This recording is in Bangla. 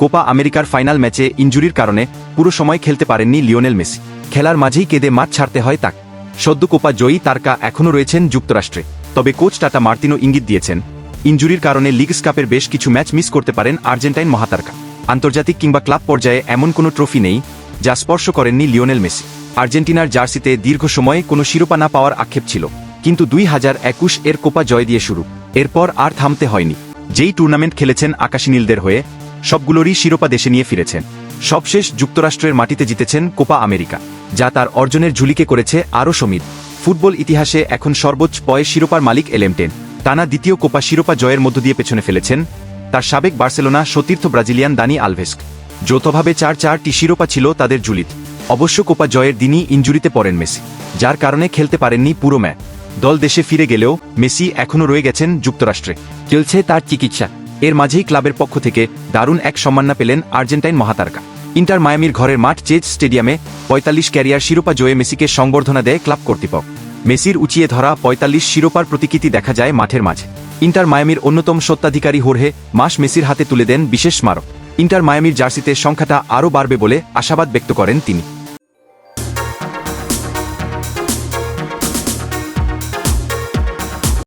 কোপা আমেরিকার ফাইনাল ম্যাচে ইঞ্জুরির কারণে পুরো সময় খেলতে পারেননি লিওনেল মেসি। খেলার মাঝেই কেঁদে মাঠ ছাড়তে হয় তাকে। সদ্য কোপা জয়ী, তারকা এখনও রয়েছেন যুক্তরাষ্ট্রে। তবে কোচ টাটা মার্তিনো ইঙ্গিত দিয়েছেন, ইঞ্জুরির কারণে লিগস কাপের বেশ কিছু ম্যাচ মিস করতে পারেন আর্জেন্টাইন মহাতারকা। আন্তর্জাতিক কিংবা ক্লাব পর্যায়ে এমন কোনো ট্রফি নেই যা স্পর্শ করেননি লিওনেল মেসি। আর্জেন্টিনার জার্সিতে দীর্ঘ সময়ে কোনো শিরোপা না পাওয়ার আক্ষেপ ছিল, কিন্তু দুই হাজার একুশ এর কোপা জয় দিয়ে শুরু। এরপর আর থামতে হয়নি। যেই টুর্নামেন্ট খেলেছেন আকাশী নীলদের হয়ে সবগুলোরই শিরোপা দেশে নিয়ে ফিরেছেন। সবশেষ যুক্তরাষ্ট্রের মাটিতে জিতেছেন কোপা আমেরিকা, যা তার অর্জনের ঝুলিকে করেছে আরও সমীর ফুটবল ইতিহাসে এখন সর্বোচ্চ পয়ে শিরোপার মালিক এলেমটেন টানা। দ্বিতীয় কোপা শিরোপা জয়ের মধ্য দিয়ে পেছনে ফেলেছেন তার সাবেক বার্সেলোনা সতীর্থ ব্রাজিলিয়ান দানি আলভেস্ক যৌথভাবে চার চারটি শিরোপা ছিল তাদের জুলিত অবশ্য কোপা জয়ের দিনই ইঞ্জুরিতে পড়েন মেসি, যার কারণে খেলতে পারেননি পুরো ম্যাচ দল দেশে ফিরে গেলেও মেসি এখনও রয়ে গেছেন যুক্তরাষ্ট্রে। চলছে তার চিকিৎসা। এর মাঝেই ক্লাবের পক্ষ থেকে দারুণ এক সম্মাননা পেলেন আর্জেন্টাইন মহাতারকা। ইন্টার মায়ামির ঘরের মাঠ চেজ স্টেডিয়ামে পঁয়তাল্লিশ ক্যারিয়ার শিরোপা জয়ে মেসিকে সংবর্ধনা দেয় ক্লাব কর্তৃপক্ষ। মেসির উঁচিয়ে ধরা পঁয়তাল্লিশ শিরোপার প্রতিকৃতি দেখা যায় মাঠের মাঝে। ইন্টার মায়ামির অন্যতম সত্ত্বাধিকারী হোরহে মাস মেসির হাতে তুলে দেন বিশেষ স্মারক। ইন্টার মায়ামির জার্সিতে সংখ্যাটা আরও বাড়বে বলে আশাবাদ ব্যক্ত করেন তিনি।